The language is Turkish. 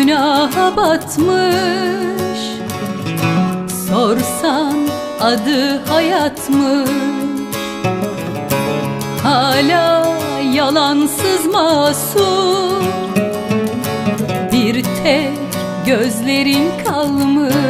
günaha batmış. Sorsan adı hayatmış. Hala yalansız masum. Bir tek gözlerin kalmış